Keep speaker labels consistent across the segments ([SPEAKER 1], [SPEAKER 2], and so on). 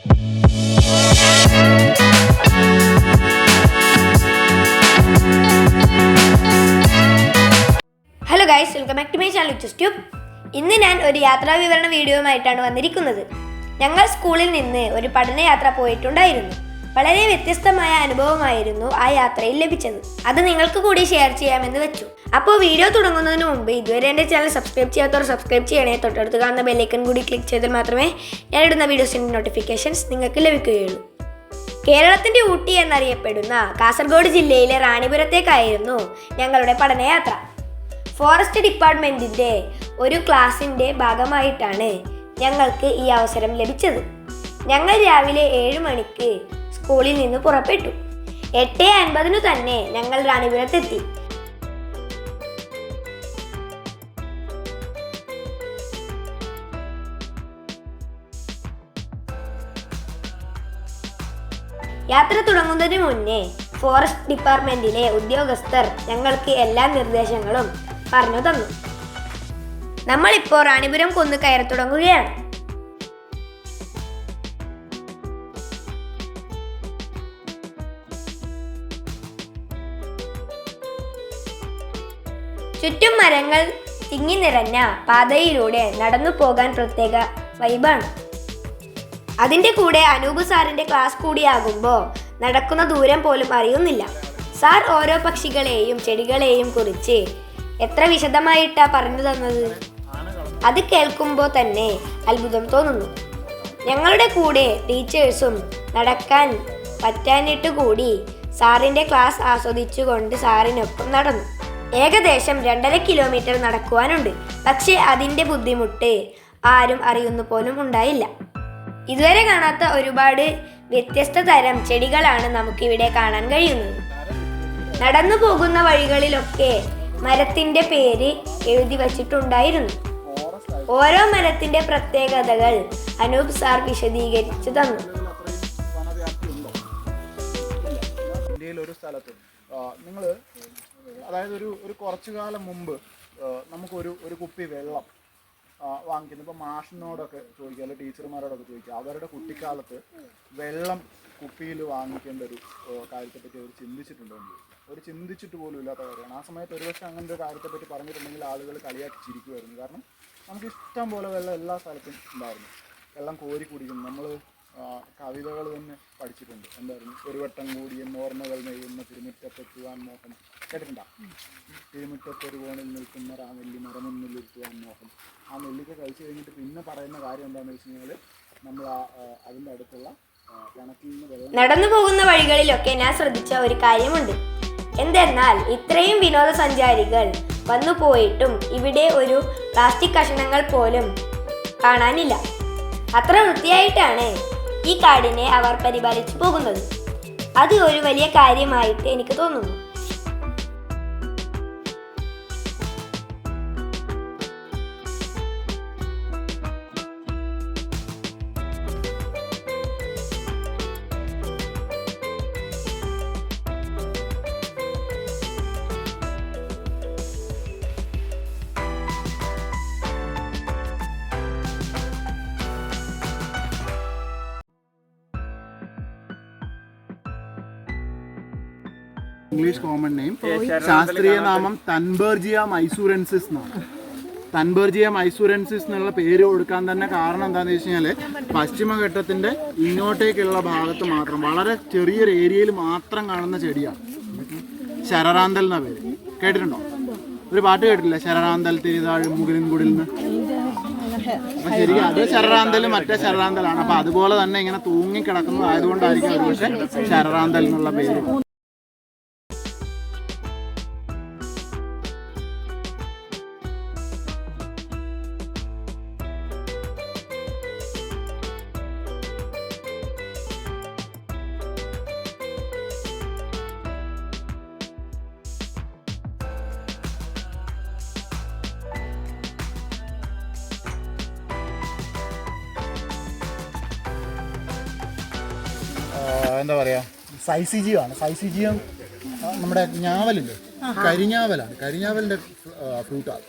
[SPEAKER 1] Hello guys welcome back to my channel Uchas tube ഇന്ന് ഞാൻ ഒരു യാത്രാ വിവരണ വീഡിയോയുമായിട്ടാണ് വന്നിരിക്കുന്നത്. ഞങ്ങൾ സ്കൂളിൽ നിന്ന് ഒരു പഠനയാത്ര പോയിട്ടുണ്ടായിരുന്നു. വളരെ വ്യത്യസ്തമായ അനുഭവമായിരുന്നു ആ യാത്രയിൽ ലഭിച്ചത്. അത് നിങ്ങൾക്ക് കൂടി ഷെയർ ചെയ്യാമെന്ന് വെച്ചു. അപ്പോൾ വീഡിയോ തുടങ്ങുന്നതിന് മുമ്പ് ഇതുവരെ എന്റെ ചാനൽ സബ്സ്ക്രൈബ് ചെയ്യാത്തവർ സബ്സ്ക്രൈബ് ചെയ്യണേ. തൊട്ടടുത്ത് കാണുന്ന ബെല്ലൈക്കൺ കൂടി ക്ലിക്ക് ചെയ്താൽ മാത്രമേ ഞാൻ ഇടുന്ന വീഡിയോസിന്റെ നോട്ടിഫിക്കേഷൻസ് നിങ്ങൾക്ക് ലഭിക്കുകയുള്ളൂ. കേരളത്തിന്റെ ഊട്ടി എന്നറിയപ്പെടുന്ന കാസർഗോഡ് ജില്ലയിലെ റാണിപുരത്തേക്കായിരുന്നു ഞങ്ങളുടെ പഠനയാത്ര. ഫോറസ്റ്റ് ഡിപ്പാർട്ട്മെന്റിന്റെ ഒരു ക്ലാസിന്റെ ഭാഗമായിട്ടാണ് ഞങ്ങൾക്ക് ഈ അവസരം ലഭിച്ചത്. ഞങ്ങൾ രാവിലെ ഏഴ് മണിക്ക് സ്കൂളിൽ നിന്ന് പുറപ്പെട്ടു. എട്ട് അൻപതിനു തന്നെ ഞങ്ങൾ റാണിപുരത്തെത്തി. യാത്ര തുടങ്ങുന്നതിന് മുന്നേ ഫോറസ്റ്റ് ഡിപ്പാർട്ട്മെന്റിലെ ഉദ്യോഗസ്ഥർ ഞങ്ങൾക്ക് എല്ലാ നിർദ്ദേശങ്ങളും പറഞ്ഞു തന്നു. നമ്മളിപ്പോൾ റാണിപുരം കൊന്ന് കയറി തുടങ്ങുകയാണ്. ചുറ്റും മരങ്ങൾ തിങ്ങി നിറഞ്ഞ പാതയിലൂടെ നടന്നു പോകാൻ പ്രത്യേക വൈബാണ് അതിന്റെ കൂടെ അനൂപ് സാറിന്റെ ക്ലാസ് കൂടിയാകുമ്പോൾ നടക്കുന്ന ദൂരം പോലും അറിയുന്നില്ല. സാർ ഓരോ പക്ഷികളെയും ചെടികളെയും കുറിച്ച് എത്ര വിശദമായിട്ടാണ് പറഞ്ഞു തന്നത്? അത് കേൾക്കുമ്പോൾ തന്നെ അത്ഭുതം തോന്നുന്നു. ഞങ്ങളുടെ കൂടെ ടീച്ചേഴ്സും നടക്കാൻ പറ്റാനിട്ട് കൂടി സാറിന്റെ ക്ലാസ് ആസ്വദിച്ചുകൊണ്ട് സാറിനൊപ്പം നടന്നു. ഏകദേശം രണ്ടര കിലോമീറ്റർ നടക്കുവാനുണ്ട്. പക്ഷേ അതിന്റെ ബുദ്ധിമുട്ട് ആരും അറിയുന്നു പോലും ഉണ്ടായില്ല. ഇതുവരെ കാണാത്ത ഒരുപാട് വ്യത്യസ്ത തരം ചെടികളാണ് നമുക്കിവിടെ കാണാൻ കഴിയുന്നത്. നടന്നു പോകുന്ന വഴികളിലൊക്കെ മരത്തിന്റെ പേര് എഴുതി വച്ചിട്ടുണ്ടായിരുന്നു. ഓരോ മരത്തിന്റെ പ്രത്യേകതകൾ അനൂപ് സാർ വിശദീകരിച്ചു തന്നു.
[SPEAKER 2] ഒരു സ്ഥലത്ത് നിങ്ങൾ അതായത് ഒരു ഒരു കുറച്ചു കാലം മുമ്പ് നമുക്കൊരു ഒരു കുപ്പി വെള്ളം ആ, വാങ്ങിക്കുന്നു ഇപ്പോൾ മാഷിനോടൊക്കെ ചോദിക്കുക അല്ലെങ്കിൽ ടീച്ചർമാരോടൊക്കെ ചോദിക്കുക അവരുടെ കുട്ടിക്കാലത്ത് വെള്ളം കുപ്പിയിൽ വാങ്ങിക്കേണ്ട ഒരു കാര്യത്തെപ്പറ്റി അവർ ചിന്തിച്ചിട്ടുണ്ടോ എന്ന് ചോദിക്കുക അവർ ചിന്തിച്ചിട്ട് പോലും ഇല്ലാത്ത കാര്യമാണ്. ആ സമയത്ത് ഒരു ഒരുപക്ഷെ അങ്ങനത്തെ ഒരു കാര്യത്തെപ്പറ്റി പറഞ്ഞിട്ടുണ്ടെങ്കിൽ ആളുകൾ കളിയാക്കി ചിരിക്കുമായിരുന്നു. കാരണം നമുക്ക് ഇഷ്ടം പോലെ വെള്ളം എല്ലാ സ്ഥലത്തും ഉണ്ടായിരുന്നു. വെള്ളം കോരി കുടിക്കുന്നു. നമ്മൾ കവിതകൾ തന്നെ പഠിച്ചിട്ടുണ്ട്. എന്തായിരുന്നു? ഒരു വട്ടം കൂടി ഓർമ്മകൾ നെയ്യുന്ന തിരുമുറ്റത്തെത്തുവാൻ മോഹം. കേട്ടിട്ടുണ്ടോ? തിരുമുറ്റത്തൊരു കോണിൽ നിൽക്കുന്ന ആ നെല്ലി മരമുന്നിലിരുത്തുവാൻ മോഹം. ആ നെല്ലിക്ക കഴിച്ചു കഴിഞ്ഞിട്ട് പിന്നെ പറയുന്ന കാര്യം എന്താണെന്ന് വെച്ച് കഴിഞ്ഞാൽ നമ്മൾ ആ അതിന്റെ അടുത്തുള്ള
[SPEAKER 1] നടന്നു പോകുന്ന വഴികളിലൊക്കെ ഞാൻ ശ്രദ്ധിച്ച ഒരു കാര്യമുണ്ട്. എന്തെന്നാൽ ഇത്രയും വിനോദസഞ്ചാരികൾ വന്നു പോയിട്ടും ഇവിടെ ഒരു പ്ലാസ്റ്റിക് കഷണങ്ങൾ പോലും കാണാനില്ല. അത്ര വൃത്തിയായിട്ടാണ് ഈ കാടിനെ അവർ പരിപാലിച്ചു പോകുന്നത്. അത് ഒരു വലിയ കാര്യമായിട്ട് എനിക്ക് തോന്നുന്നു.
[SPEAKER 2] കോമൺ നെയിം ശാസ്ത്രീയ നാമം തൻബർജിയ മൈസൂരൻസിസ് എന്നാണ്. തൻബർജിയ മൈസൂരൻസിസ് എന്നുള്ള പേര് കൊടുക്കാൻ തന്നെ കാരണം എന്താണെന്ന് വെച്ച് കഴിഞ്ഞാൽ പശ്ചിമഘട്ടത്തിന്റെ ഇങ്ങോട്ടേക്കുള്ള ഭാഗത്ത് മാത്രം വളരെ ചെറിയൊരു ഏരിയയിൽ മാത്രം കാണുന്ന ചെടിയാണ്. ശരറാന്തൽ എന്ന പേര്. കേട്ടിട്ടുണ്ടോ? ഒരു പാട്ട് കേട്ടില്ല ശരറാന്തൽ തിരിതാഴ് മുകളിൻ കുടിൽ നിന്ന്? അപ്പൊ ശരിക്കും അത് ശരറാന്തൽ മറ്റേ ശരറാന്തലാണ്. അപ്പൊ അതുപോലെ തന്നെ ഇങ്ങനെ തൂങ്ങിക്കിടക്കുന്നതായതുകൊണ്ടായിരിക്കും ഒരുപക്ഷെ ശരറാന്തൽ എന്നുള്ള പേര്. എന്താ പറയാ? സൈസി സൈസിജിയാണ് സൈസിജിയം ആ, നമ്മുടെ ഞാവലില്ലേ? കരിഞ്ഞാവലാണ്. കരിഞ്ഞാവലിന്റെ ഫ്രൂട്ടാണ്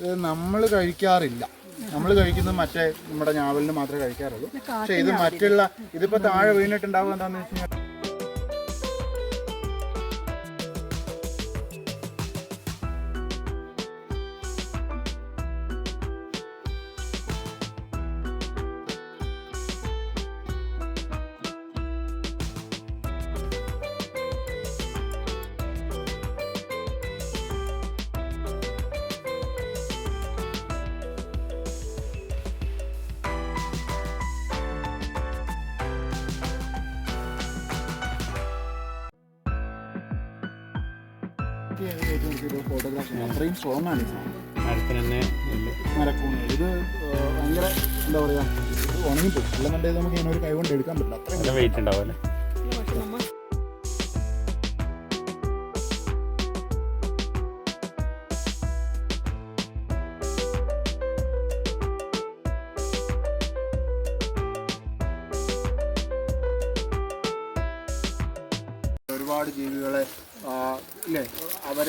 [SPEAKER 2] ഇത് നമ്മൾ കഴിക്കാറില്ല. നമ്മൾ കഴിക്കുന്നത് മറ്റേ നമ്മുടെ ഞാവലിന് മാത്രമേ കഴിക്കാറുള്ളൂ. പക്ഷെ ഇത് മറ്റുള്ള ഇതിപ്പോ താഴെ വീണിട്ടുണ്ടാവുക എന്താണെന്ന് വെച്ചാൽ കഴിഞ്ഞാൽ ഫോട്ടോഗ്രാഫി അത്രയും സ്ട്രോങ് ആണ്. ഈ സാധനം.
[SPEAKER 3] മരത്തിന് തന്നെ
[SPEAKER 2] മരക്കൂണ്. ഇത് ഭയങ്കര എന്താ പറയാ ഇത് ഉണങ്ങിപ്പോയി അല്ലെന്നുണ്ടെങ്കിൽ നമുക്ക് ഇങ്ങനെ ഒരു കൈ കൊണ്ട് എടുക്കാൻ പറ്റില്ല. അത്രയും
[SPEAKER 3] വെയിറ്റ് ഉണ്ടാവും അല്ലേ?
[SPEAKER 2] ഒരുപാട് ജീവികളെ ഇല്ലേ? അവർ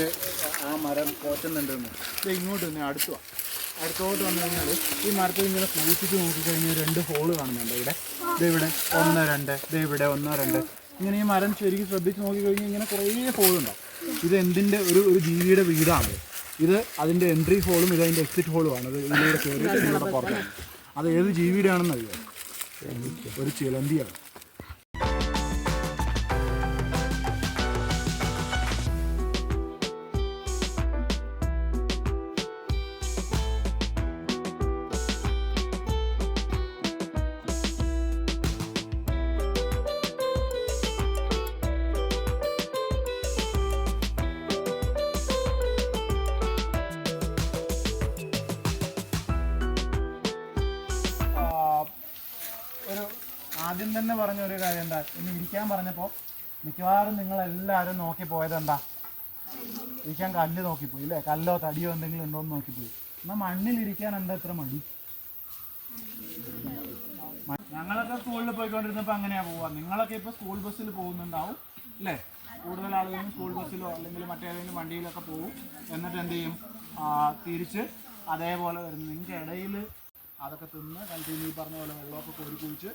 [SPEAKER 2] ആ മരം പോറ്റുന്നുണ്ടെന്ന്. ഇത് ഇങ്ങോട്ട് തന്നെ അടുത്തു. അടുത്തോട്ട് വന്നു കഴിഞ്ഞാൽ ഈ മരത്തിൽ ഇങ്ങനെ സൂക്ഷിച്ച് നോക്കിക്കഴിഞ്ഞാൽ രണ്ട് ഹോൾ കാണുന്നുണ്ട് ഇവിടെ. ഇവിടെ ഒന്ന് രണ്ട് ഇവിടെ ഒന്ന് രണ്ട്. ഇങ്ങനെ ഈ മരം ശരിക്കും ശ്രദ്ധിച്ച് നോക്കിക്കഴിഞ്ഞാൽ ഇങ്ങനെ കുറേ ഹോളുണ്ടാവും ഇത് എന്തിന്റെ ഒരു ഒരു ജീവിയുടെ വീടാണ്. ഇത് അതിന്റെ എൻട്രി ഹോളും ഇത് അതിന്റെ എക്സിറ്റ് ഹോളും ആണ്. ഇതിലൂടെ കയറി ഇതിലൂടെ പുറത്താണ്. അത് ഏത് ജീവിയുടെ ആണെന്നറിയാം ഒരു ചിലന്തിയാണ്. തന്നെ പറഞ്ഞ ഒരു കാര്യം എന്താ? ഇന്ന് ഇരിക്കാൻ പറഞ്ഞപ്പോൾ മിക്കവാറും നിങ്ങൾ എല്ലാവരും നോക്കി പോയത് എന്താ? ഇരിക്കാൻ കല്ല് നോക്കിപ്പോയി അല്ലേ കല്ലോ തടിയോ എന്തെങ്കിലും ഉണ്ടോ എന്ന് നോക്കിപ്പോയി. എന്നാൽ മണ്ണിലിരിക്കാൻ എന്താ ഇത്ര മടി? ഞങ്ങളൊക്കെ സ്കൂളിൽ പോയിക്കൊണ്ടിരുന്നപ്പോൾ അങ്ങനെയാ പോവാ. നിങ്ങളൊക്കെ ഇപ്പോൾ സ്കൂൾ ബസ്സിൽ പോകുന്നുണ്ടാവും അല്ലേ കൂടുതൽ ആളുകളും സ്കൂൾ ബസ്സിലോ അല്ലെങ്കിൽ മറ്റേതെങ്കിലും വണ്ടിയിലൊക്കെ പോകും എന്നിട്ട് എന്ത് ചെയ്യും? തിരിച്ച് അതേപോലെ വരുന്നു. നിങ്ങൾക്ക് ഇടയിൽ അതൊക്കെ തിന്ന് കണ്ടിന്യൂ പറഞ്ഞ പോലെ വെള്ളമൊക്കെ കോരി കുഴിച്ച്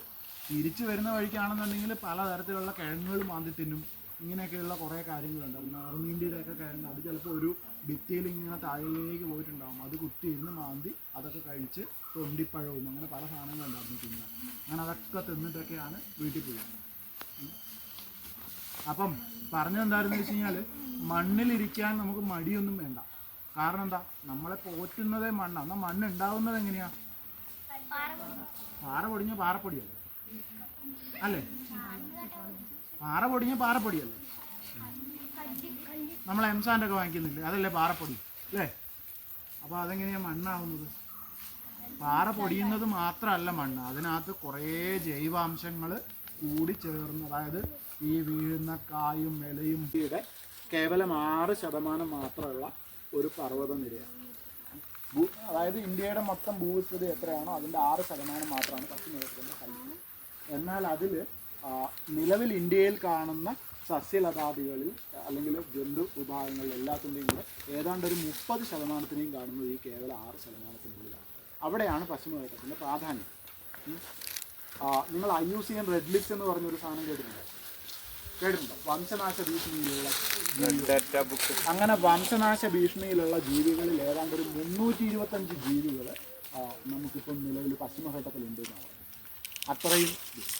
[SPEAKER 2] തിരിച്ച് വരുന്ന വഴിക്കാണെന്നുണ്ടെങ്കിൽ പലതരത്തിലുള്ള കിഴങ്ങുകൾ മാന്തി തിന്നും. ഇങ്ങനെയൊക്കെയുള്ള കുറേ കാര്യങ്ങളുണ്ട്. നോർമീന്റെ ഒക്കെ കിഴങ്ങ് അത് ചിലപ്പോൾ ഒരു ഭിത്തിയിൽ ഇങ്ങനെ താഴേക്ക് പോയിട്ടുണ്ടാകും അത് കുത്തി ഇരുന്ന് മാന്തി അതൊക്കെ കഴിച്ച് തൊണ്ടിപ്പഴവും അങ്ങനെ പല സാധനങ്ങളുണ്ടായിരുന്നു തിന്നാൻ. അങ്ങനെ അതൊക്കെ തിന്നിട്ടൊക്കെയാണ് വീട്ടിൽ പോയത് അപ്പം പറഞ്ഞെന്തായിരുന്നു വെച്ച് കഴിഞ്ഞാൽ മണ്ണിലിരിക്കാൻ നമുക്ക് മടിയൊന്നും വേണ്ട. കാരണം എന്താ? നമ്മളെ പോറ്റുന്നതേ മണ്ണാണ് എന്നാൽ മണ്ണ് ഉണ്ടാവുന്നത് എങ്ങനെയാ? പാറ പൊടിഞ്ഞ പാറപ്പൊടിയല്ലേ? അല്ലേ? പാറ പൊടിഞ്ഞ പാറപ്പൊടിയല്ലേ നമ്മൾ എംസാന്റെ ഒക്കെ വാങ്ങിക്കുന്നില്ലേ? അതല്ലേ പാറപ്പൊടി അല്ലേ? അപ്പോൾ അതെങ്ങനെയാ മണ്ണാവുന്നത്? പാറ പൊടിയുന്നത് മാത്രമല്ല മണ്ണ്. അതിനകത്ത് കുറേ ജൈവാംശങ്ങൾ കൂടി ചേർന്ന് അതായത് ഈ വീഴുന്ന കായും വിലയും ഇവിടെ കേവലം ആറ് ശതമാനം മാത്രമുള്ള ഒരു പർവത നിരയാണ് അതായത് ഇന്ത്യയുടെ മൊത്തം ഭൂവിസ്തൃതി എത്രയാണോ അതിന്റെ ആറ് ശതമാനം മാത്രമാണ് പശ്ചിമഘട്ടത്തിന്റെ ഹൈറ്റ് എന്നാൽ അതിൽ നിലവിൽ ഇന്ത്യയിൽ കാണുന്ന സസ്യലതാദികളിൽ അല്ലെങ്കിൽ ജന്തു വിഭാഗങ്ങളിൽ എല്ലാത്തിന്റെയും കൂടെ ഏതാണ്ട് ഒരു മുപ്പത് ശതമാനത്തിനെയും കാണുന്നത് ഈ കേവലം ആറ് ശതമാനത്തിനുള്ളിലാണ് അവിടെയാണ് പശ്ചിമഘട്ടത്തിന്റെ പ്രാധാന്യം. നിങ്ങൾ I U C N red list എന്ന് പറഞ്ഞൊരു സാധനം കേട്ടിട്ടുണ്ടോ കേട്ടിട്ടുണ്ടോ വംശനാശ ഭീഷണിയിലുള്ള. അങ്ങനെ വംശനാശ ഭീഷണിയിലുള്ള ജീവികളിൽ ഏതാണ്ട് ഒരു മുന്നൂറ്റി ഇരുപത്തഞ്ച് ജീവികൾ നമുക്കിപ്പം നിലവിൽ പശ്ചിമഘട്ടത്തിലുണ്ട് എന്നാണ്. അത്രയും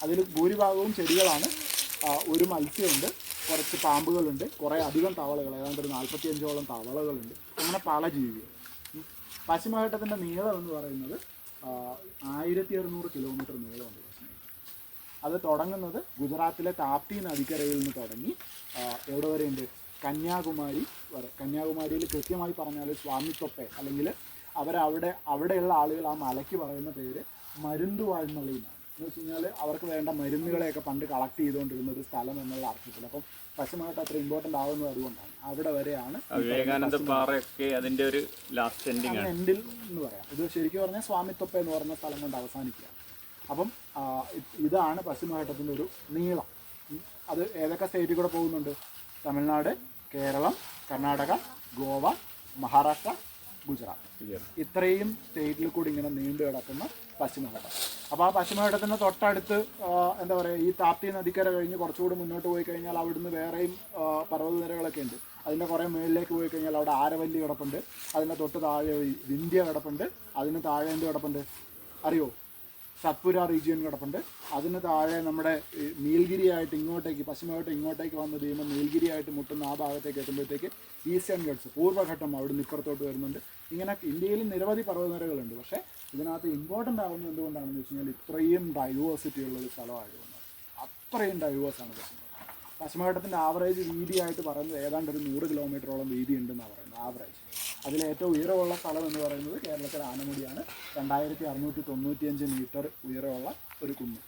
[SPEAKER 2] അതിൽ ഭൂരിഭാഗവും ചെടികളാണ്. ഒരു മത്സ്യമുണ്ട് കുറച്ച് പാമ്പുകളുണ്ട് കുറേ അധികം തവളകൾ ഏതാണ്ട് ഒരു നാൽപ്പത്തിയഞ്ചോളം തവളകളുണ്ട്. അങ്ങനെ പല ജീവികൾ. പശ്ചിമഘട്ടത്തിന്റെ നീളം എന്ന് പറയുന്നത് ആയിരത്തി അറുന്നൂറ് കിലോമീറ്റർ നീളമുണ്ട് അത് തുടങ്ങുന്നത് ഗുജറാത്തിലെ താപ്തി നദിക്കരയിൽ നിന്ന് തുടങ്ങി എവിടെ വരെയുണ്ട്? കന്യാകുമാരി വരെ. കന്യാകുമാരിയിൽ കൃത്യമായി പറഞ്ഞാൽ സ്വാമിത്വപ്പെ അല്ലെങ്കിൽ അവരവിടെ അവിടെയുള്ള ആളുകൾ ആ മലയ്ക്ക് പറയുന്ന പേര് മരുന്തുവാഴ്മലി എന്നാണ് എന്ന് വെച്ച് കഴിഞ്ഞാൽ അവർക്ക് വേണ്ട മരുന്നുകളെയൊക്കെ പണ്ട് കളക്ട് ചെയ്തുകൊണ്ടിരുന്ന ഒരു സ്ഥലം എന്നുള്ള അർത്ഥത്തിൽ അപ്പം പശ്ചിമഘട്ടം അത്ര ഇമ്പോർട്ടന്റ് ആവുന്നത് അതുകൊണ്ടാണ് അവിടെ വരെയാണ്
[SPEAKER 3] വിവേകാനന്ദ പാറയൊക്കെ അതിന്റെ ഒരു ലാസ്റ്റ് എൻഡിങ്
[SPEAKER 2] എൻഡിൽ എന്ന് പറയാം. ഇത് ശരിക്കും പറഞ്ഞാൽ സ്വാമിത്വപ്പ എന്ന് പറഞ്ഞ സ്ഥലം കൊണ്ട് അവസാനിക്കുകയാണ് അപ്പം ഇതാണ് പശ്ചിമഘട്ടത്തിന്റെ ഒരു നീളം. അത് ഏതൊക്കെ സ്റ്റേറ്റിൽ കൂടെ പോകുന്നുണ്ട്? തമിഴ്നാട് കേരളം കർണാടക ഗോവ മഹാരാഷ്ട്ര ഗുജറാത്ത്. ഇത്രയും സ്റ്റേറ്റിൽ കൂടി ഇങ്ങനെ നീണ്ടു കിടക്കുന്ന പശ്ചിമഘട്ടം അപ്പോൾ ആ പശ്ചിമഘട്ടത്തിന്റെ തൊട്ടടുത്ത് എന്താ പറയുക ഈ താപ്തി നദിക്കര കഴിഞ്ഞ് കുറച്ചുകൂടി മുന്നോട്ട് പോയി കഴിഞ്ഞാൽ അവിടുന്ന് വേറെയും പർവതനിരകളൊക്കെ ഉണ്ട്. അതിന്റെ കുറേ മുകളിലേക്ക് പോയി കഴിഞ്ഞാൽ അവിടെ ആരവല്ലി കിടപ്പുണ്ട്. അതിന്റെ തൊട്ട് താഴെ വിന്ധ്യ കിടപ്പുണ്ട്. അതിന് താഴെ എന്ത് കിടപ്പുണ്ട്? അറിയോ? സത്പുര റീജിയൻ കിടപ്പുണ്ട്. അതിന് താഴെ നമ്മുടെ നീൽഗിരിയായിട്ട് ഇങ്ങോട്ടേക്ക് പശ്ചിമഘട്ടം ഇങ്ങോട്ടേക്ക് വന്ന് കഴിയുമ്പോൾ നീൽഗിരിയായിട്ട് മുട്ടുന്ന ആ ഭാഗത്തേക്ക് എത്തുമ്പോഴത്തേക്ക് ഈസ്റ്റേൺ ഗഡ്സ് പൂർവഘട്ടം അവിടെ ഇപ്പുറത്തോട്ട് വരുന്നുണ്ട്. ഇങ്ങനെ ഇന്ത്യയിൽ നിരവധി പർവതനിരകളുണ്ട്. പക്ഷേ ഇതിനകത്ത് ഇമ്പോർട്ടന്റ് ആവുന്നത് എന്തുകൊണ്ടാണെന്ന് വെച്ച് കഴിഞ്ഞാൽ ഇത്രയും ഡൈവേഴ്സിറ്റി ഉള്ളൊരു സ്ഥലമായതുകൊണ്ട് അത്രയും ഡൈവേഴ്സാണ് പശ്ചിമഘട്ടം പശ്ചിമഘട്ടത്തിന്റെ ആവറേജ് വീതിയായിട്ട് പറയുന്നത് ഏതാണ്ട് ഒരു നൂറ് കിലോമീറ്ററോളം വീതി ഉണ്ടെന്നാണ് പറയുന്നത് ആവറേജ് അതിൽ ഏറ്റവും ഉയരമുള്ള സ്ഥലം എന്ന് പറയുന്നത് കേരളത്തിലെ ആനമുടിയാണ്. രണ്ടായിരത്തി അറുന്നൂറ്റി തൊണ്ണൂറ്റിയഞ്ച് മീറ്റർ ഉയരമുള്ള ഒരു കുന്ന്.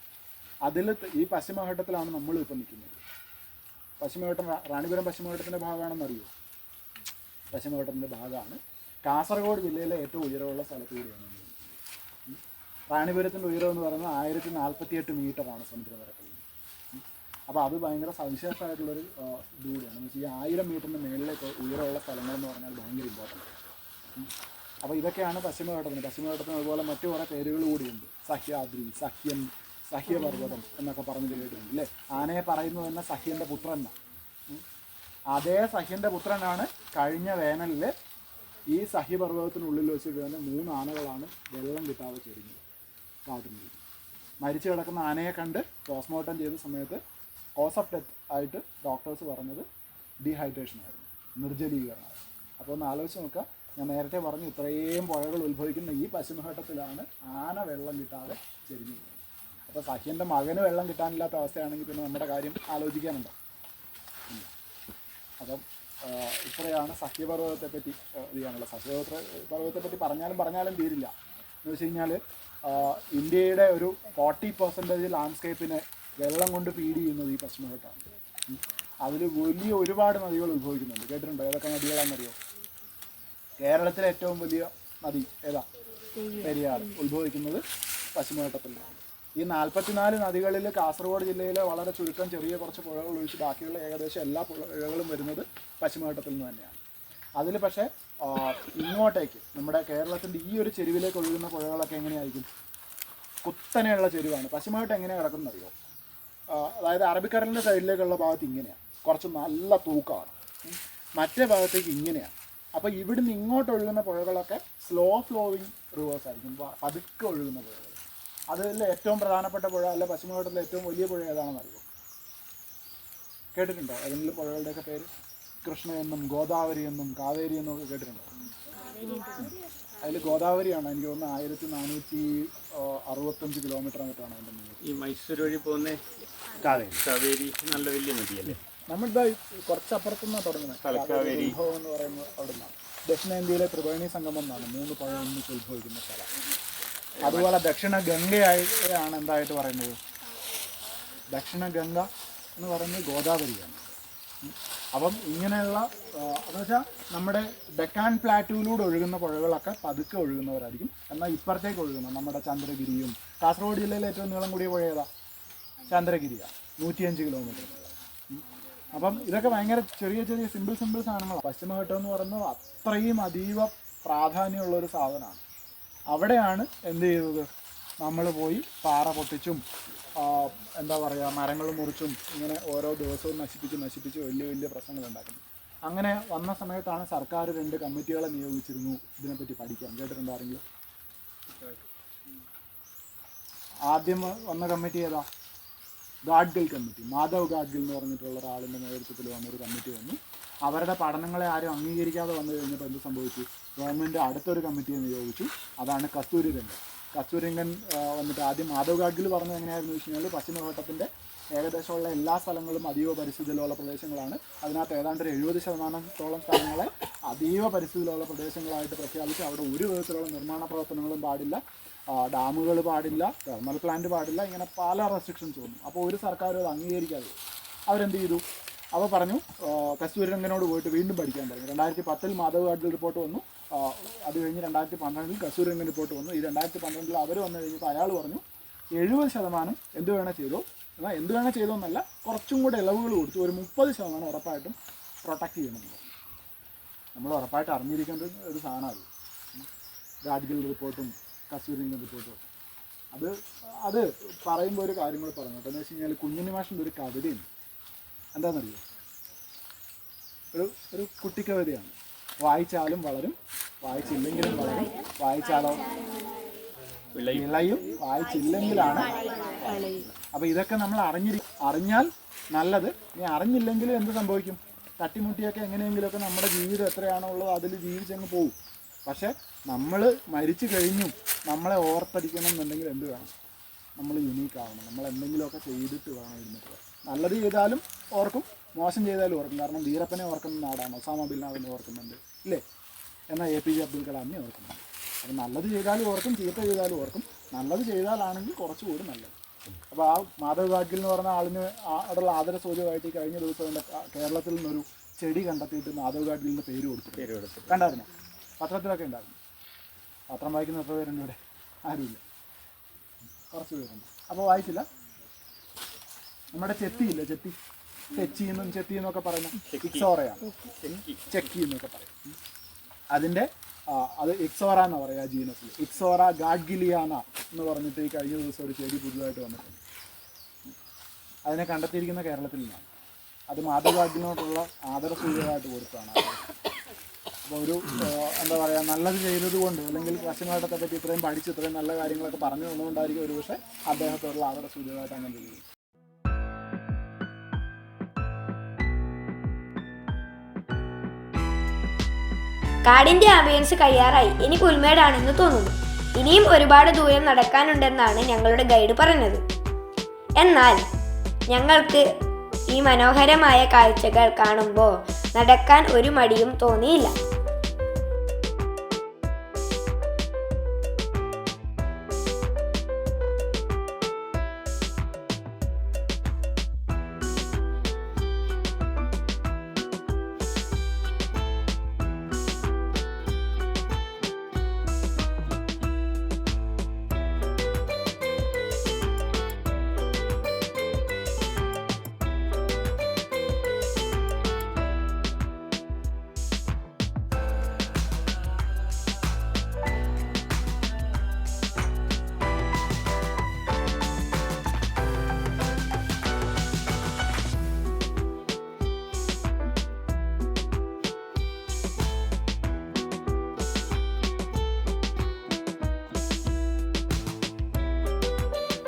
[SPEAKER 2] അതിൽ ഈ പശ്ചിമഘട്ടത്തിലാണ് നമ്മൾ ഇപ്പോൾ നിൽക്കുന്നത്. പശ്ചിമഘട്ടം റാണിപുരം പശ്ചിമഘട്ടത്തിന്റെ ഭാഗമാണെന്നറിയോ? പശ്ചിമഘട്ടത്തിന്റെ ഭാഗമാണ്. കാസർഗോഡ് ജില്ലയിലെ ഏറ്റവും ഉയരമുള്ള സ്ഥലത്ത് കൂടിയാണ് റാണിപുരത്തിന്റെ ഉയരം എന്ന് പറയുന്നത് ആയിരത്തി നാൽപ്പത്തിയെട്ട് മീറ്ററാണ് സമുദ്രനിരപ്പിൽ. അപ്പോൾ അത് ഭയങ്കര സവിശേഷമായിട്ടുള്ളൊരു ഇത് ഈ ആയിരം മീറ്ററിന് മേളിലേക്ക് ഉയരമുള്ള സ്ഥലങ്ങളെന്ന് പറഞ്ഞാൽ ഭയങ്കര ഇമ്പോർട്ടന്റ് അപ്പോൾ ഇതൊക്കെയാണ് പശ്ചിമഘട്ടത്തിന്. പശ്ചിമഘട്ടത്തിന് അതുപോലെ മറ്റു കുറേ പേരുകൾ കൂടിയുണ്ട്. സഹ്യാദ്രി സഹ്യൻ സഹ്യപർവതം എന്നൊക്കെ പറഞ്ഞ് കേട്ടിട്ടുണ്ട് അല്ലേ? ആനയെ പറയുന്നത് തന്നെ സഹ്യന്റെ ഉം. അതേ സഹ്യന്റെ പുത്രനാണ് കഴിഞ്ഞ വേനലിൽ ഈ സഹ്യപർവതത്തിനുള്ളിൽ വെച്ചിട്ട് തന്നെ മൂന്ന് ആനകളാണ് വെള്ളം കിട്ടാതെ ചെരിഞ്ഞത് കാട്ടിനുള്ളിൽ മരിച്ചു കിടക്കുന്ന ആനയെ കണ്ട് പോസ്റ്റ്മോർട്ടം ചെയ്ത സമയത്ത് കോസ് ഓഫ് ഡെത്ത് ആയിട്ട് ഡോക്ടേഴ്സ് പറഞ്ഞത് ഡീഹൈഡ്രേഷൻ ആയിരുന്നു നിർജലീകരണമായിരുന്നു. അപ്പോൾ ഒന്ന് ആലോചിച്ച് നോക്കുക. ഞാൻ നേരത്തെ പറഞ്ഞു ഇത്രയും പുഴകൾ ഉത്ഭവിക്കുന്ന ഈ പശ്ചിമഘട്ടത്തിലാണ് ആന വെള്ളം കിട്ടാതെ ചെരിഞ്ഞു അപ്പോൾ സഹ്യന്റെ മകന് വെള്ളം കിട്ടാനില്ലാത്ത അവസ്ഥയാണെങ്കിൽ പിന്നെ നമ്മുടെ കാര്യം ആലോചിക്കാനുണ്ടോ. അപ്പം ഇത്രയാണ് സത്യപർവതത്തെ പറ്റി ചെയ്യാനുള്ള സഹ്യപർവത പർവതത്തെ പറ്റി പറഞ്ഞാലും പറഞ്ഞാലും തീരില്ല. എന്ന് വെച്ച് കഴിഞ്ഞാൽ ഇന്ത്യയുടെ ഒരു ഫോർട്ടി പെർസെന്റേജ് ലാൻഡ്സ്കേപ്പിനെ വെള്ളം കൊണ്ട് ഫീഡ് ചെയ്യുന്നത് ഈ പശ്ചിമഘട്ടമാണ്. അതിൽ വലിയ ഒരുപാട് നദികൾ ഉത്ഭവിക്കുന്നുണ്ട്. കേട്ടിട്ടുണ്ടോ? ഏതൊക്കെ നദികളാണെന്നറിയോ? കേരളത്തിലെ ഏറ്റവും വലിയ നദി ഏതാ? പെരിയാർ ഉത്ഭവിക്കുന്നത് പശ്ചിമഘട്ടത്തിലാണ്. ഈ നാൽപ്പത്തിനാല് നദികളിൽ കാസർഗോഡ് ജില്ലയിലെ വളരെ ചുരുക്കം ചെറിയ കുറച്ച് പുഴകൾ ഒഴിച്ച് ബാക്കിയുള്ള ഏകദേശം എല്ലാ പുഴകളും വരുന്നത് പശ്ചിമഘട്ടത്തിൽ നിന്ന് തന്നെയാണ്. അതിൽ പക്ഷേ ഇങ്ങോട്ടേക്ക് നമ്മുടെ കേരളത്തിന്റെ ഈ ഒരു ചെരുവിലേക്ക് ഒഴുകുന്ന പുഴകളൊക്കെ എങ്ങനെയായിരിക്കും? കുത്തനെയുള്ള ചെരുവാണ്. പശ്ചിമഘട്ടം എങ്ങനെയാണ് കിടക്കുന്നത് അറിയോ? അതായത് അറബിക്കടലിന്റെ സൈഡിലേക്കുള്ള ഭാഗത്ത് ഇങ്ങനെയാണ് കുറച്ച് നല്ല തൂക്കമാണ്. മറ്റേ ഭാഗത്തേക്ക് ഇങ്ങനെയാണ് അപ്പോൾ ഇവിടുന്ന് ഇങ്ങോട്ട് ഒഴുകുന്ന പുഴകളൊക്കെ സ്ലോ ഫ്ലോവിങ് റിവേഴ്സ് ആയിരിക്കും. പതുക്കെ ഒഴുകുന്ന പുഴകൾ. അതിൽ ഏറ്റവും പ്രധാനപ്പെട്ട പുഴ അല്ല പശ്ചിമഘട്ടത്തിലെ ഏറ്റവും വലിയ പുഴ ഏതാണെന്ന് അറിയോ കേട്ടിട്ടുണ്ടോ? ഏതെങ്കിലും പുഴകളുടെയൊക്കെ പേര്? കൃഷ്ണ എന്നും ഗോദാവരി എന്നും കാവേരി എന്നും ഒക്കെ കേട്ടിട്ടുണ്ടോ? അതിൽ ഗോദാവരിയാണ് എനിക്ക് തോന്നുന്നത് ആയിരത്തി നാനൂറ്റി അറുപത്തഞ്ച് കിലോമീറ്റർ മറ്റാണ് അതിന്റെ
[SPEAKER 3] ഈ മൈസൂർ വഴി പോകുന്ന
[SPEAKER 2] കാവേരി.
[SPEAKER 3] കാവേരി നല്ല വലിയ നദിയല്ലേ?
[SPEAKER 2] നമ്മളിതാ കുറച്ചപ്പുറത്തുനിന്നാണ് തുടങ്ങുന്നത്.
[SPEAKER 3] തലക്കാവേരി.
[SPEAKER 2] ഉത്ഭവം എന്ന് പറയുന്നത് അവിടെ നിന്നാണ് ദക്ഷിണേന്ത്യയിലെ ത്രിവേണി സംഗമം എന്നാണ് മൂന്ന് പുഴ ഒന്നിച്ച് ഉത്ഭവിക്കുന്ന സ്ഥലം. അതുപോലെ ദക്ഷിണ ഗംഗയാണ് എന്തായിട്ട് പറയുന്നത്? ദക്ഷിണ ഗംഗ എന്ന് പറയുന്നത് ഗോദാവരിയാണ്. അപ്പം ഇങ്ങനെയുള്ള എന്ന് വെച്ചാൽ നമ്മുടെ ഡെക്കാൻ പ്ലാറ്റൂവിലൂടെ ഒഴുകുന്ന പുഴകളൊക്കെ പതുക്കെ ഒഴുകുന്നവരായിരിക്കും. എന്നാൽ ഇപ്പുറത്തേക്ക് ഒഴുകുന്ന നമ്മുടെ ചന്ദ്രഗിരിയും കാസർഗോഡ് ജില്ലയിലെ ഏറ്റവും നീളം കൂടിയ പുഴ ഏതാ? ചന്ദ്രഗിരിയാണ് നൂറ്റിയഞ്ച് കിലോമീറ്റർ അപ്പം ഇതൊക്കെ ഭയങ്കര ചെറിയ ചെറിയ സിമ്പിൾ സിമ്പിൾ സാധനങ്ങളാണ് പശ്ചിമഘട്ടം എന്ന് പറയുന്നത് അത്രയും അതീവ പ്രാധാന്യമുള്ള ഒരു സാധനമാണ്. അവിടെയാണ് എന്ത് ചെയ്തത്? നമ്മൾ പോയി പാറ പൊട്ടിച്ചും എന്താ പറയുക മരങ്ങൾ മുറിച്ചും ഇങ്ങനെ ഓരോ ദിവസവും നശിപ്പിച്ച് നശിപ്പിച്ച് വലിയ വലിയ പ്രശ്നങ്ങൾ ഉണ്ടാക്കുന്നത് അങ്ങനെ വന്ന സമയത്താണ് സർക്കാർ രണ്ട് കമ്മിറ്റികളെ നിയോഗിച്ചിരുന്നു ഇതിനെപ്പറ്റി പഠിക്കാൻ. കേട്ടിട്ടുണ്ടോ ആരെങ്കിലും? ആദ്യം വന്ന കമ്മിറ്റി ഏതാ? ഗാഡ്ഗിൽ കമ്മിറ്റി. മാധവ് ഗാഡ്ഗിൽ എന്ന് പറഞ്ഞിട്ടുള്ള ഒരാളിന്റെ നേതൃത്വത്തിൽ വന്നൊരു കമ്മിറ്റി വന്നു. അവരുടെ പഠനങ്ങളെ ആരും അംഗീകരിക്കാതെ വന്നു കഴിഞ്ഞപ്പോൾ എന്ത് സംഭവിച്ചു? ഗവൺമെന്റ് അടുത്തൊരു കമ്മിറ്റിയെ നിയോഗിച്ചു അതാണ് കസ്തൂരി രംഗൻ കസ്തൂരി രംഗൻ വന്നിട്ട് ആദ്യം മാധവ് ഗാഡ്ഗിൽ പറഞ്ഞത് എങ്ങനെയായിരുന്നു വെച്ച് കഴിഞ്ഞാൽ പശ്ചിമഘട്ടത്തിന്റെ ഏകദേശമുള്ള എല്ലാ സ്ഥലങ്ങളും അതീവ പരിസ്ഥിതിയിലുള്ള പ്രദേശങ്ങളാണ്. അതിനകത്ത് ഏതാണ്ട് ഒരു എഴുപത് ശതമാനത്തോളം സ്ഥലങ്ങളെ അതീവ പരിസ്ഥിതിയിലുള്ള പ്രദേശങ്ങളായിട്ട് പ്രഖ്യാപിച്ച് അവിടെ ഒരു വിധത്തിലുള്ള നിർമ്മാണ പ്രവർത്തനങ്ങളും പാടില്ല. ഡാമുകൾ പാടില്ല തെർമൽ പ്ലാന്റ് പാടില്ല ഇങ്ങനെ പല റെസ്ട്രിക്ഷൻസ് വന്നു. അപ്പോൾ ഒരു സർക്കാരും അത് അംഗീകരിക്കാതെ അവരെന്ത് ചെയ്തു? അപ്പോൾ പറഞ്ഞു കസ്തൂരിരംഗനോട് കസ്തൂരി രംഗനോട് പോയിട്ട് വീണ്ടും പഠിക്കാൻ പറഞ്ഞു. രണ്ടായിരത്തി പത്തിൽ മാധവ് ഗാഡ്ഗിൽ റിപ്പോർട്ട് വന്നു. അത് കഴിഞ്ഞ് രണ്ടായിരത്തി പന്ത്രണ്ടിൽ കസൂർ രംഗൻ റിപ്പോർട്ട് വന്നു. ഈ രണ്ടായിരത്തി പന്ത്രണ്ടിൽ അവർ വന്നു കഴിഞ്ഞപ്പോൾ അയാൾ പറഞ്ഞു എഴുപത് ശതമാനം എന്ത് വേണേൽ ചെയ്തോ. എന്നാൽ എന്ത് വേണേൽ ചെയ്തോ എന്നല്ല കുറച്ചും കൂടെ ഇളവുകൾ കൊടുത്തു. ഒരു മുപ്പത് ശതമാനം ഉറപ്പായിട്ടും പ്രൊട്ടക്റ്റ് ചെയ്യണമെന്ന് നമ്മൾ ഉറപ്പായിട്ട് അറിഞ്ഞിരിക്കേണ്ട ഒരു സാധനമാണ് രാജ്ഗിൽ റിപ്പോർട്ടും കസ്തൂരിന്റെ റിപ്പോർട്ടും അത് അത് പറയുമ്പോൾ ഒരു കാര്യം കൂടെ പറഞ്ഞു കേട്ടോ. എന്ന് വെച്ച് കഴിഞ്ഞാൽ കുഞ്ഞുണ്ണി മാഷിന്റെ ഒരു കവിതയുണ്ട്. എന്താണെന്നറിയോ? ഒരു ഒരു കുട്ടിക്കവിതയാണ്. വായിച്ചാലും വളരും വായിച്ചില്ലെങ്കിലും വളരും. വായിച്ചാലോ?
[SPEAKER 3] വിളയും.
[SPEAKER 2] വായിച്ചില്ലെങ്കിലാണ് അപ്പൊ ഇതൊക്കെ നമ്മൾ അറിഞ്ഞിരി അറിഞ്ഞാൽ നല്ലത്. ഇനി അറിഞ്ഞില്ലെങ്കിൽ എന്ത് സംഭവിക്കും? തട്ടിമുട്ടിയൊക്കെ എങ്ങനെയെങ്കിലുമൊക്കെ നമ്മുടെ ജീവിതം എത്രയാണോ ഉള്ളത് അതിൽ ജീവിച്ചങ്ങ് പോകും പക്ഷെ നമ്മൾ മരിച്ചു കഴിഞ്ഞും. നമ്മളെ ഓർത്തടിക്കണം എന്നുണ്ടെങ്കിൽ എന്ത് വേണം? നമ്മൾ യുണീക്ക് ആവണം. നമ്മൾ എന്തെങ്കിലുമൊക്കെ ചെയ്തിട്ട് വേണം ഇരുന്നിട്ട്. നല്ലത് ചെയ്താലും ഓർക്കും. മോശം ചെയ്താലും ഓർക്കും. കാരണം വീരപ്പനെ ഓർക്കുന്ന നാടാണ്. ഒസാമ ബിൻ ലാദനെ ഓർക്കുന്നുണ്ട്. ഇല്ലേ എന്നാൽ എ പി ജെ അബ്ദുൽ കലാമിനെ ഓർക്കുന്നത് അത് നല്ലത് ചെയ്താലും ഓർക്കും ചീത്ത ചെയ്താലും ഓർക്കും. നല്ലത് ചെയ്താലാണെങ്കിൽ കുറച്ചുകൂടി നല്ലത്. അപ്പോൾ ആ മാധവ് ഗാഡ്ഗിൽ എന്ന് പറഞ്ഞ ആളിന് അവിടെയുള്ള ആദര സൂചകമായിട്ട് ഈ കഴിഞ്ഞ ദിവസം എന്റെ കേരളത്തിൽ നിന്നൊരു ചെടി കണ്ടെത്തിയിട്ട് മാധവ് ഗാഡ്ഗിലിന്റെ പേര് കൊടുത്തു.
[SPEAKER 3] പേര് കൊടുത്തു.
[SPEAKER 2] കണ്ടായിരുന്നു? പത്രത്തിലൊക്കെ ഉണ്ടായിരുന്നു. പത്രം വായിക്കുന്ന എത്ര പേരുണ്ട് ഇവിടെ? ആരുമില്ല. കുറച്ച് പേരുണ്ട്. അപ്പോൾ വായിച്ചില്ല? നമ്മുടെ ചെത്തിയില്ല ചെത്തി? തെച്ചി എന്നും ചെത്തി എന്നൊക്കെ പറയുന്ന ഇക്സോറയാണ്. ചെക്കി എന്നൊക്കെ പറയും. അതിന്റെ അതിന്റെ അത് ഇക്സോറ എന്ന് പറയുക ജീനസിൽ ഇക്സോറ ഗാഡ്ഗിലിയാന എന്ന് പറഞ്ഞിട്ട് ഈ കഴിഞ്ഞ ദിവസം ഒരു ചെടി പുതുതായിട്ട് വന്നിട്ടുണ്ട്. അതിനെ കണ്ടെത്തിയിരിക്കുന്ന കേരളത്തിൽ നിന്നാണ്. അത് ആദര സൂചകമായിട്ട് കൊടുത്തതാണ്. അപ്പോൾ ഒരു എന്താ പറയുക നല്ലത് ചെയ്തത് കൊണ്ട് അല്ലെങ്കിൽ പശ്ചിമഘട്ടത്തെ പറ്റി ഇത്രയും പഠിച്ച് ഇത്രയും നല്ല കാര്യങ്ങളൊക്കെ പറഞ്ഞു തന്നുകൊണ്ടായിരിക്കും ഒരു പക്ഷേ അദ്ദേഹത്തോടുള്ള ആദര സൂചകമായിട്ട് അങ്ങനെ ചെയ്യുന്നത്
[SPEAKER 1] കാടിന്റെ ആംബിയൻസ് കഴിയാറായി ഇനി പുൽമേടാണെന്ന് തോന്നുന്നു. ഇനിയും ഒരുപാട് ദൂരം നടക്കാനുണ്ടെന്നാണ് ഞങ്ങളുടെ ഗൈഡ് പറഞ്ഞത്. എന്നാൽ ഞങ്ങൾക്ക് ഈ മനോഹരമായ കാഴ്ചകൾ കാണുമ്പോൾ നടക്കാൻ ഒരു മടിയും തോന്നിയില്ല.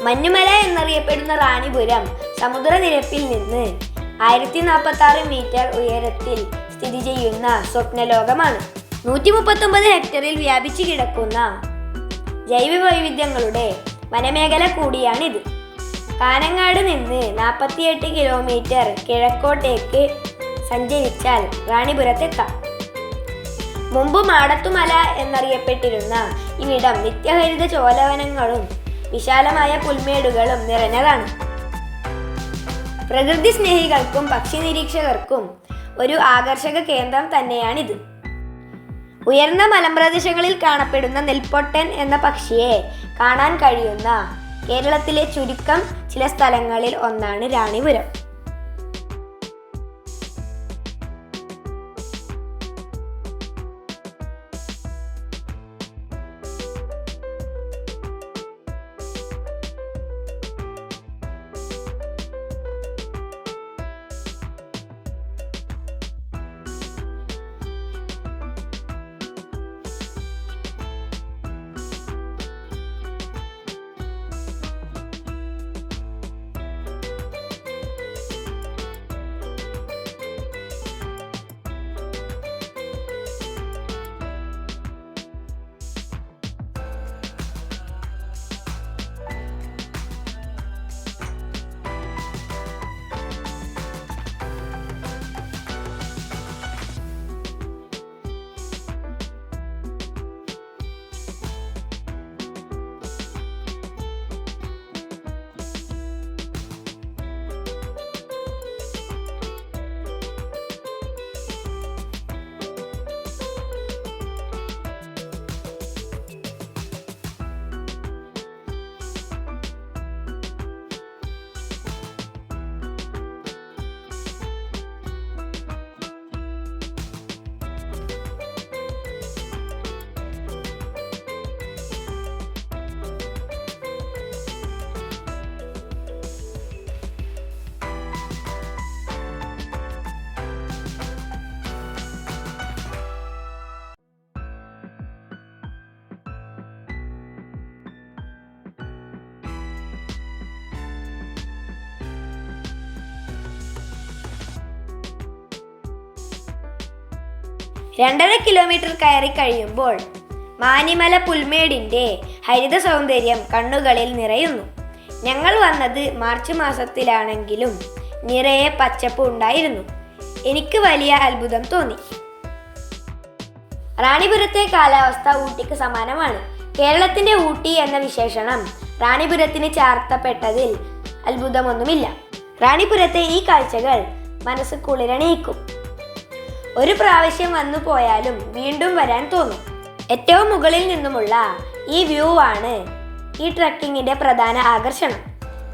[SPEAKER 1] മഞ്ഞുമല എന്നറിയപ്പെടുന്ന റാണിപുരം സമുദ്രനിരപ്പിൽ നിന്ന് ആയിരത്തി നാൽപ്പത്തി ആറ് മീറ്റർ ഉയരത്തിൽ സ്ഥിതി ചെയ്യുന്ന സ്വപ്നലോകമാണ്. നൂറ്റി മുപ്പത്തൊമ്പത് ഹെക്ടറിൽ വ്യാപിച്ചു കിടക്കുന്ന ജൈവ വൈവിധ്യങ്ങളുടെ വനമേഖല കൂടിയാണിത്. കാനങ്ങാട് നിന്ന് നാൽപ്പത്തിയെട്ട് കിലോമീറ്റർ കിഴക്കോട്ടേക്ക് സഞ്ചരിച്ചാൽ റാണിപുരത്തെത്താം. മുമ്പ് മാടത്തുമല എന്നറിയപ്പെട്ടിരുന്ന ഇവിടം നിത്യഹരിത ചോലവനങ്ങളും വിശാലമായ പുൽമേടുകളും നിറഞ്ഞതാണ്. പ്രകൃതി സ്നേഹികൾക്കും പക്ഷി നിരീക്ഷകർക്കും ഒരു ആകർഷക കേന്ദ്രം തന്നെയാണിത്. ഉയർന്ന മലമ്പ്രദേശങ്ങളിൽ കാണപ്പെടുന്ന നെൽപ്പൊട്ടൻ എന്ന പക്ഷിയെ കാണാൻ കഴിയുന്ന കേരളത്തിലെ ചുരുക്കം ചില സ്ഥലങ്ങളിൽ ഒന്നാണ് റാണിപുരം രണ്ടര കിലോമീറ്റർ കയറി കഴിയുമ്പോൾ മാനിമല പുൽമേടിന്റെ ഹരിത സൗന്ദര്യം കണ്ണുകളിൽ നിറയുന്നു. ഞങ്ങൾ വന്നത് മാർച്ച് മാസത്തിലാണെങ്കിലും നിറയെ പച്ചപ്പ് ഉണ്ടായിരുന്നു. എനിക്ക് വലിയ അത്ഭുതം തോന്നി. റാണിപുരത്തെ കാലാവസ്ഥ ഊട്ടിക്ക് സമാനമാണ്. കേരളത്തിന്റെ ഊട്ടി എന്ന വിശേഷണം റാണിപുരത്തിന് ചാർത്തപ്പെട്ടതിൽ അത്ഭുതമൊന്നുമില്ല. റാണിപുരത്തെ ഈ കാഴ്ചകൾ മനസ്സ് കുളിരണിയിക്കും. ഒരു പ്രാവശ്യം വന്നു പോയാലും വീണ്ടും വരാൻ തോന്നും. ഏറ്റവും മുകളിൽ നിന്നുമുള്ള ഈ വ്യൂ ആണ് ഈ ട്രക്കിങ്ങിന്റെ പ്രധാന ആകർഷണം.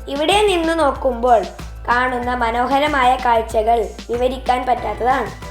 [SPEAKER 1] ഇവിടെ നിന്ന് നോക്കുമ്പോൾ കാണുന്ന മനോഹരമായ കാഴ്ചകൾ വിവരിക്കാൻ പറ്റാത്തതാണ്.